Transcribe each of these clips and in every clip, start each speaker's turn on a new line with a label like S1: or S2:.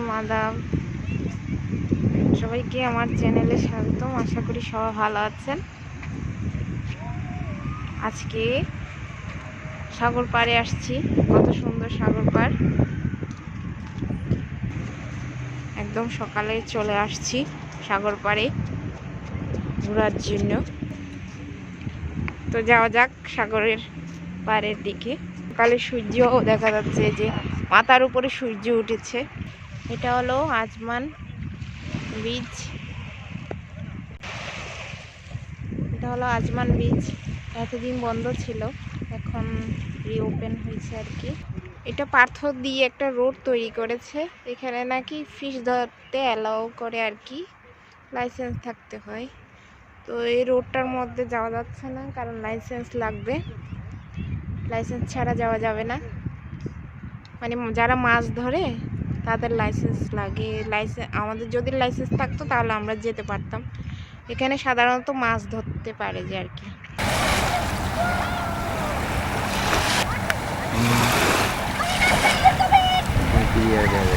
S1: সালাম আদাব সবাইকে আমার চ্যানেলে স্বাগতম। আশা করি সবাই ভালো আছেন। আজকে সাগর পাড়ে আসছি। কত সুন্দর সাগর পাড়। একদম সকালে চলে আসছি সাগর পাড়ে ঘোরার জন্য। তো যাওয়া যাক সাগরের পাড়ের দিকে। সকালে সূর্যও দেখা যাচ্ছে যে মাথার উপরে সূর্য উঠেছে। এটা হলো আজমান বীজ। এটা হলো আজমান বীজ। এতদিন বন্ধ ছিল, এখন রিওপেন হয়েছে আর কি। এটা পাথর দিয়ে একটা রোড তৈরি করেছে। এখানে নাকি ফিশ ধরতে অ্যালাউ করে আর কি লাইসেন্স থাকতে হয়। তো এই রোডটার মধ্যে যাওয়া যাচ্ছে না, কারণ লাইসেন্স লাগবে। লাইসেন্স ছাড়া যাওয়া যাবে না। মানে যারা মাছ ধরে তাদের লাইসেন্স লাগে লাইসেন্স আমাদের যদি লাইসেন্স থাকতো তাহলে আমরা যেতে পারতাম। এখানে সাধারণত মাছ ধরতে পারে যে আর কি।
S2: Yeah, যাবে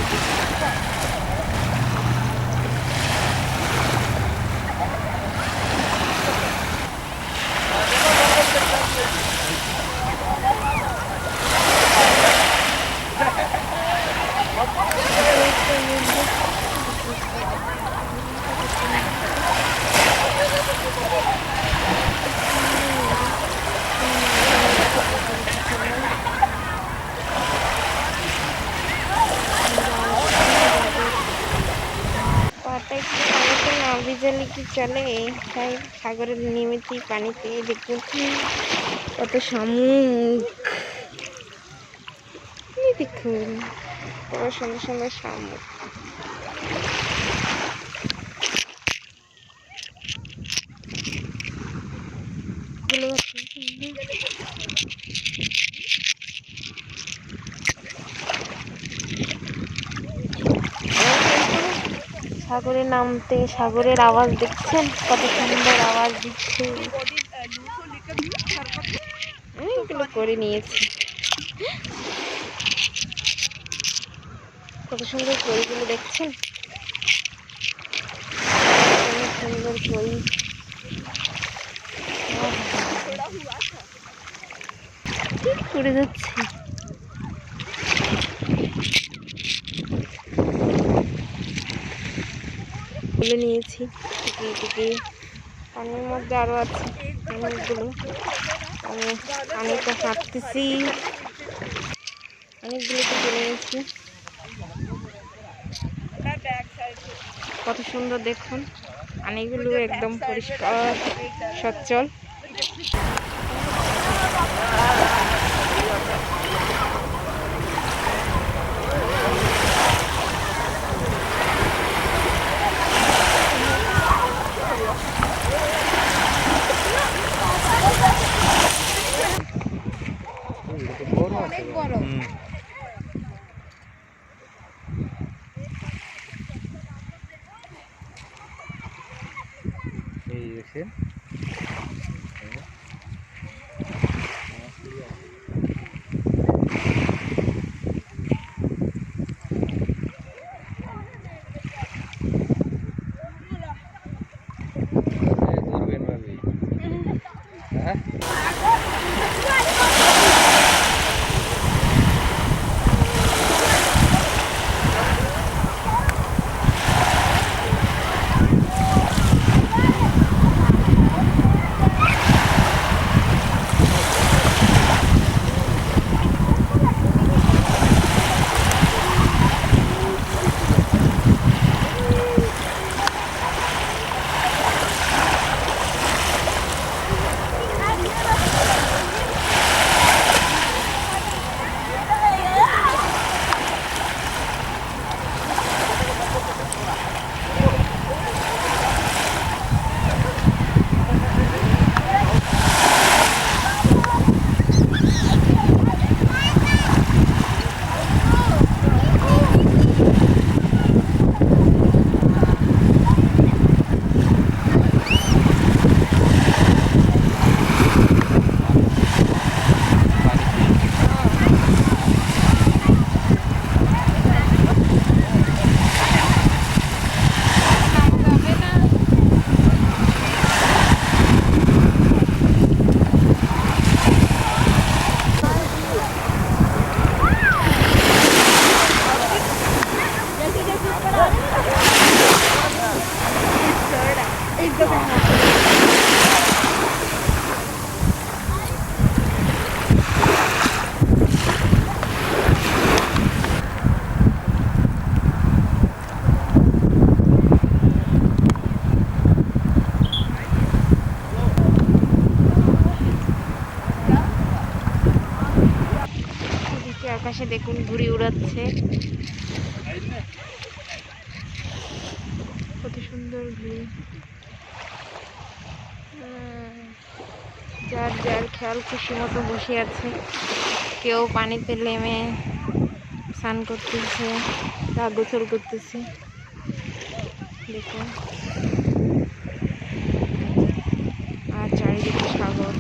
S1: পাটা একটু সাগরকে না ভিজালে কি চলে? তাই সাগরের নেমেছি পানিতে দেখুন কত শামুক। দেখুন কত সুন্দর সুন্দর শামুকগুলো কত সুন্দর। সাগরে নামতে, সাগরের আওয়াজ দেখছেন? কত সুন্দর আওয়াজ দিচ্ছে। এগুলো করে নিয়েছি। কত সুন্দর করিগুলো দেখছেন? সুন্দর করি করে যাচ্ছে? তুলে নিয়েছি। পানির মধ্যে আরও আছে অনেকগুলো। আমি হাঁটতেছি। অনেকগুলো তুলে নিয়েছি। কত সুন্দর দেখুন। পানিগুলো একদম পরিষ্কার, সচ্ছল
S2: অনেক বড় এই দেখছেন ধরবেন ভাবি হ্যাঁ
S1: পাশে দেখুন ঘুড়ি উড়াচ্ছে। কত সুন্দর ঘুড়ি যার যার খেয়াল খুশি মতো বসে আছে। কেউ পানিতে নেমে স্নান করতেছে তা গোসল করতেছে। দেখুন। আর চারিদিকে সাগর।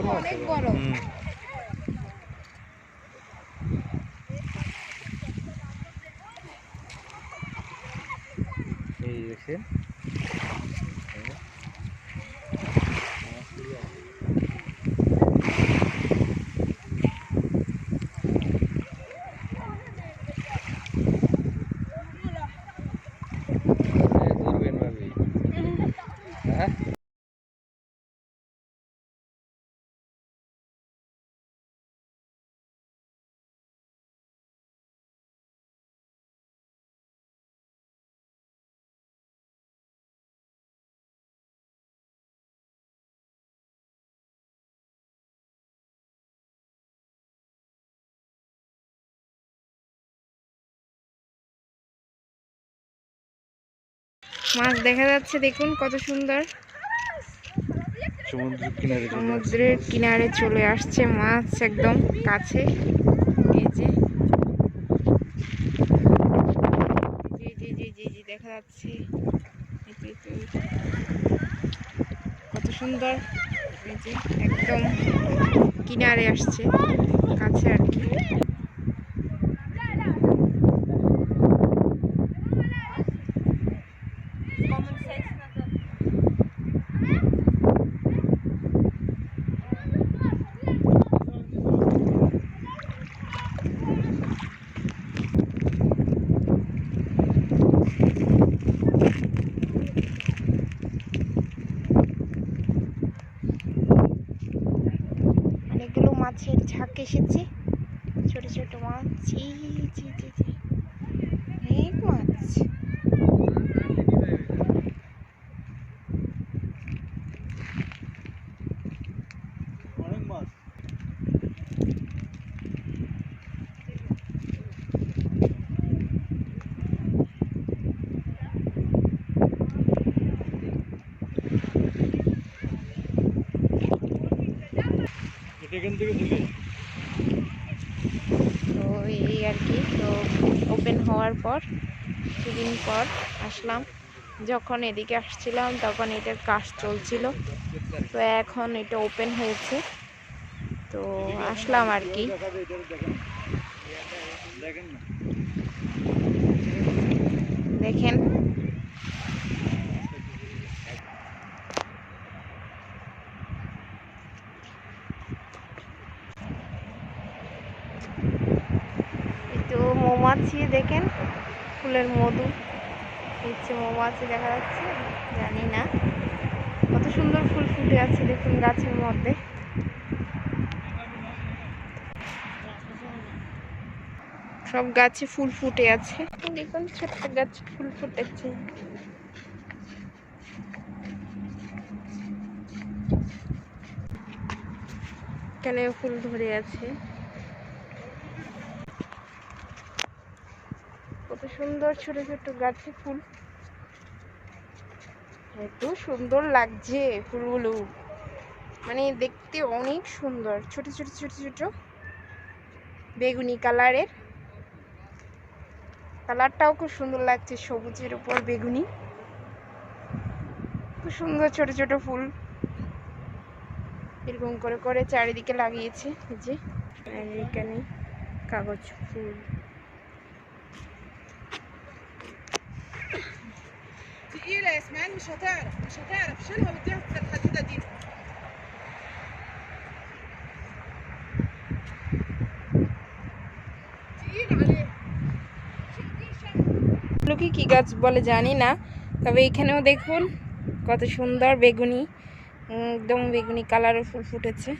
S2: বড় আছে
S1: অনেক বড়
S2: হুম। এই দেখছেন
S1: মাছ দেখা যাচ্ছে দেখুন কত সুন্দর। সমুদ্রের কিনারে চলে আসছে। মাছ একদম কাছে। এই যে জি জি জি জি দেখা যাচ্ছে। কত সুন্দর। এই যে একদম কিনারে আসছে কাছে আর কি অনেকগুলো মাছের ঝাঁক এসেছে ছোট ছোট মাছ জি জি জি জি অনেক মাছ
S2: অনেক মাছ এটা এখান থেকে দিলে
S1: তো এই আর কি, তো ওপেন হওয়ার পর, কিছুদিন পর আসলাম। যখন এদিকে আসছিলাম, তখন এটার কাজ চলছিল। তো এখন এটা ওপেন হয়েছে। তো আসলাম আর কি।
S2: দেখেন দেখেন না
S1: দেখেন এই তো মৌমাছি দেখেন ফুলের মধু হচ্ছে মৌমাছি দেখা যাচ্ছে, জানি না। কত সুন্দর ফুল ফুটে আছে দেখুন গাছের মধ্যে। সব গাছে ফুল ফুটে আছে। দেখুন ছোট্ট গাছ ফুল ফুটেছে। এখানে ফুল ধরে আছে। কত সুন্দর ছোট ছোট গাছে ফুল। এত সুন্দর লাগছে ফুলগুলো। মানে দেখতে অনেক সুন্দর। ছোট ছোট ছোট ছোট। বেগুনি কালারের। কালারটাও খুব সুন্দর লাগছে, সবুজের উপর বেগুনি। খুব সুন্দর ছোট ছোট ফুল। এরকম করে করে চারিদিকে লাগিয়েছে যে। আর এখানে কাগজ ফুল।
S3: يا اسماعيل مش هتعرف مش هتعرف شيلها واديها في الحديدة دي تقيل عليها شيل دي شيل
S1: এগুলো কি কি গাছ বলে জানি না তবে এখানেও দেখুন কত সুন্দর বেগুনি উম, একদম বেগুনি কালারের ফুল ফুটেছে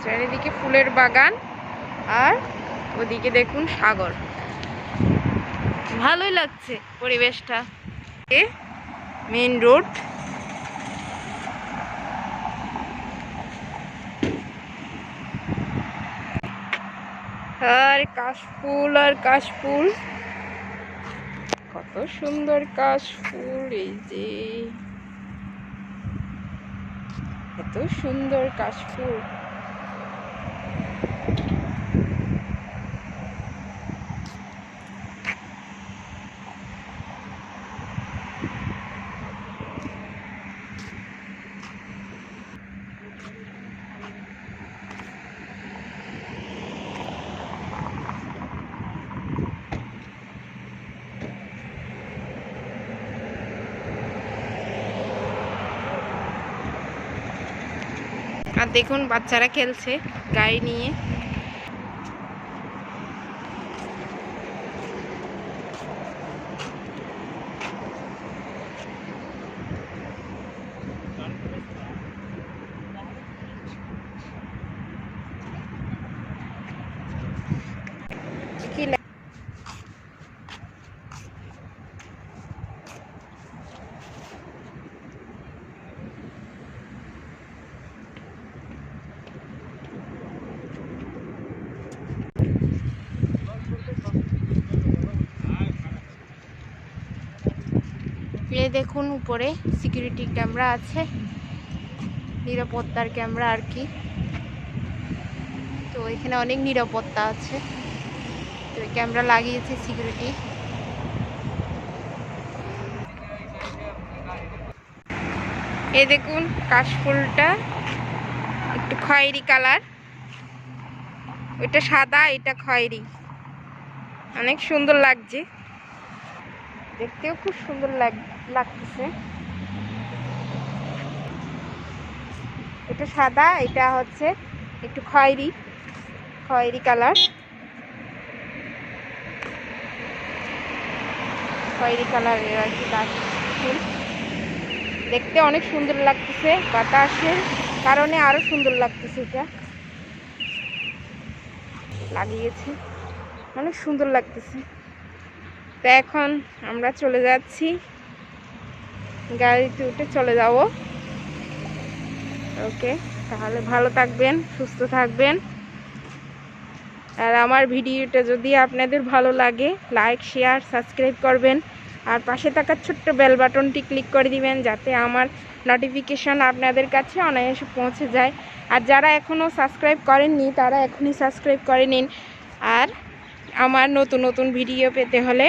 S1: চারিদিকে ফুলের বাগান আর ওদিকে দেখুন সাগর। ভালোই লাগছে পরিবেশটা। মেন রোড আর কাশফুল আর কাশফুল। কত সুন্দর কাশফুল এই যে। এত সুন্দর কাশফুল। দেখুন বাচ্চারা খেলছে গাড়ি নিয়ে। দেখুন উপরে সিকিউরিটি ক্যামেরা আছে। নিরাপত্তার ক্যামেরা আর কি। তো এখানে অনেক নিরাপত্তা আছে। তো ক্যামেরা লাগিয়েছে সিকিউরিটি এই দেখুন কাশফুলটা, একটু খয়েরি কালার। ওইটা সাদা, এটা খয়েরি। অনেক সুন্দর লাগছে। দেখতেও খুব সুন্দর লাগ লাগতেছে। এটা সাদা, এটা হচ্ছে একটু খয়েরি খয়েরি কালার। খয়েরি কালারের আর কি ফুল। দেখতে অনেক সুন্দর লাগতেছে, বাতাসের কারণে আরও সুন্দর লাগতেছে এটা। লাগিয়েছি, অনেক সুন্দর লাগতেছে। তো এখন আমরা চলে যাচ্ছি গাড়িতে উঠে চলে যাব। ওকে, তাহলে ভালো থাকবেন, সুস্থ থাকবেন। আর আমার ভিডিওটা যদি আপনাদের ভালো লাগে লাইক শেয়ার সাবস্ক্রাইব করবেন। আর পাশে থাকা ছোট্ট বেল বাটনটি ক্লিক করে দিবেন, যাতে আমার নোটিফিকেশন আপনাদের কাছে অনায়াসে পৌঁছে যায়। আর যারা এখনও সাবস্ক্রাইব করেননি, তারা এখনই সাবস্ক্রাইব করে নিন। আর আমার নতুন নতুন ভিডিও পেতে হলে